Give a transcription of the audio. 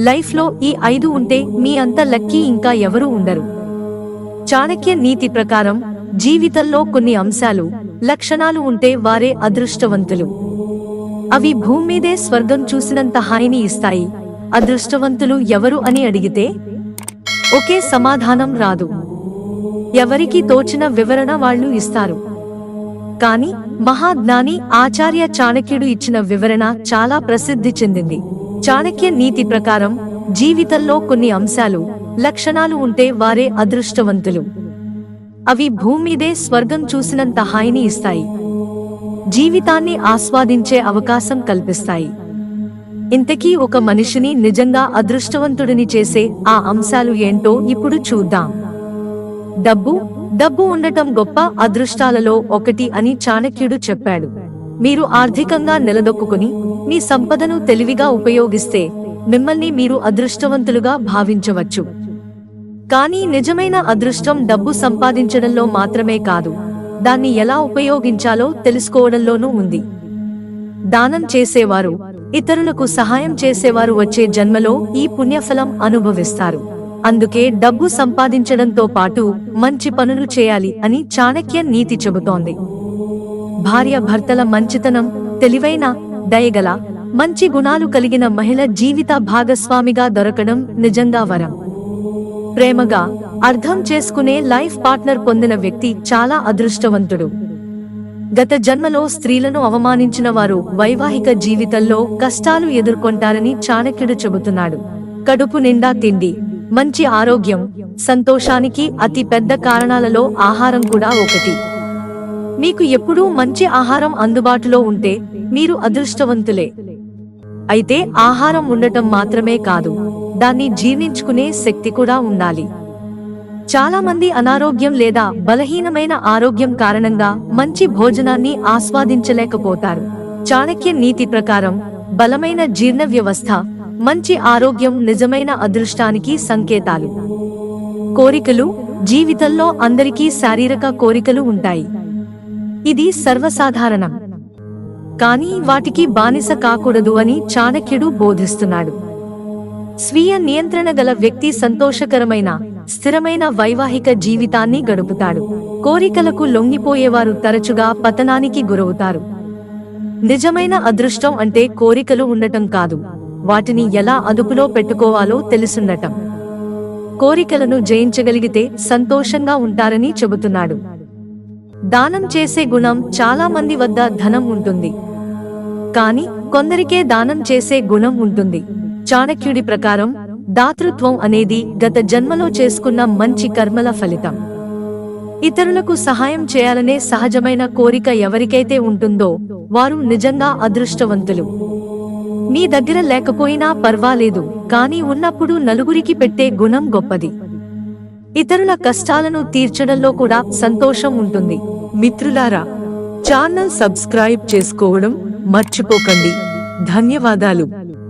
లైఫ్లో ఈ ఐదు ఉంటే మీ అంత లక్కీ ఇంకా ఎవరూ ఉండరు. చాణక్య నీతి ప్రకారం జీవితంలో కొన్ని అంశాలు లక్షణాలు ఉంటే వారే అదృష్టవంతులు. అవి భూమి మీదే స్వర్గం చూసినంత హాయిని ఇస్తాయి. అదృష్టవంతులు ఎవరు అని అడిగితే ఒకే సమాధానం రాదు. ఎవరికి తోచిన వివరణ వాళ్ళు ఇస్తారు. కాని మహాజ్ఞాని ఆచార్య చాణక్యుడు ఇచ్చిన వివరణ చాలా ప్రసిద్ధి చెందింది. చాణక్య నీతి ప్రకారం జీవితంలో కొన్ని అంశాలు లక్షణాలు ఉంటే వారే అదృష్టవంతులు. అవి భూమి మీదే స్వర్గం చూసినంత హాయిని ఇస్తాయి. జీవితాన్ని ఆస్వాదించే అవకాశం కల్పిస్తాయి. ఇంతకీ ఒక మనిషిని నిజంగా అదృష్టవంతుడిని చేసే ఆ అంశాలు ఏంటో ఇప్పుడు చూద్దాం. డబ్బు డబ్బు ఉండటం గొప్ప అదృష్టాలలో ఒకటి అని చాణక్యుడు చెప్పాడు. మీరు ఆర్థికంగా నిలదొక్కుని మీ సంపదను తెలివిగా ఉపయోగిస్తే మిమ్మల్ని మీరు అదృష్టవంతులుగా భావించవచ్చు. కానీ నిజమైన అదృష్టం డబ్బు సంపాదించడంలో మాత్రమే కాదు దాన్ని ఎలా ఉపయోగించాలో తెలుసుకోవడంలోనూ ఉంది. దానం చేసేవారు ఇతరులకు సహాయం చేసేవారు వచ్చే జన్మలో ఈ పుణ్యఫలం అనుభవిస్తారు. అందుకే డబ్బు సంపాదించడంతో పాటు మంచి పనులు చేయాలి అని చాణక్య నీతి చెబుతోంది. భార్య భర్తల మంచితనం తెలివైన దయగల మంచి గుణాలు కలిగిన మహిళ జీవిత భాగస్వామిగా దొరకడం నిజంగా వరం. ప్రేమగా అర్థం చేసుకునే లైఫ్ పార్ట్నర్ పొందిన వ్యక్తి చాలా అదృష్టవంతుడు. గత జన్మలో స్త్రీలను అవమానించిన వారు వైవాహిక జీవితంలో కష్టాలు ఎదుర్కొంటారని చాణక్యుడు చెబుతున్నాడు. కడుపు నిండా తిండి మంచి ఆరోగ్యం సంతోషానికి అతి పెద్ద కారణాలలో ఆహారం కూడా ఒకటి. మీకు ఎప్పుడూ మంచి ఆహారం అందుబాటులో ఉంటే మీరు అదృష్టవంతులే. అయితే ఆహారం ఉండటం మాత్రమే కాదు దాన్ని జీర్ణించుకునే శక్తి కూడా ఉండాలి. చాలా మంది అనారోగ్యం లేదా బలహీనమైన ఆరోగ్యం కారణంగా మంచి భోజనాన్ని ఆస్వాదించలేకపోతారు. చాణక్య నీతి ప్రకారం బలమైన జీర్ణ వ్యవస్థ మంచి ఆరోగ్యం నిజమైన అదృష్టానికి సంకేతాలు. కోరికలు జీవితంలో అందరికీ శారీరక కోరికలు ఉంటాయి. ఇది సర్వసాధారణం. కానీ వాటికి బానిస కాకూడదు అని చాణక్యుడు బోధిస్తున్నాడు. స్వీయ నియంత్రణ గల వ్యక్తి సంతోషకరమైన స్థిరమైన వైవాహిక జీవితాన్ని గడుపుతాడు. కోరికలకు లొంగిపోయేవారు తరచుగా పతనానికి గురవుతారు. నిజమైన అదృష్టం అంటే కోరికలు ఉండటం కాదు. వాటిని ఎలా అదుపులో పెట్టుకోవాలో తెలుసుండటం. కోరికలను జయించగలిగితే సంతోషంగా ఉంటారని చెబుతున్నాడు. దానం చేసే గుణం చాలా మంది వద్ద ధనం ఉంటుంది. కాని కొందరికే దానం చేసే గుణం ఉంటుంది. చాణక్యుడి ప్రకారం దాతృత్వం అనేది గత జన్మలో చేసుకున్న మంచి కర్మల ఫలితం. ఇతరులకు సహాయం చేయాలనే సహజమైన కోరిక ఎవరికైతే ఉంటుందో వారు నిజంగా అదృష్టవంతులు. మీ దగ్గర లేకపోయినా పర్వాలేదు కానీ ఉన్నప్పుడు నలుగురికి పెట్టే గుణం గొప్పది. ఇతరుల కష్టాలను తీర్చడంలో కూడా సంతోషం ఉంటుంది. మిత్రులారా ఛానల్ సబ్స్క్రైబ్ చేసుకోవడం మర్చిపోకండి. ధన్యవాదాలు.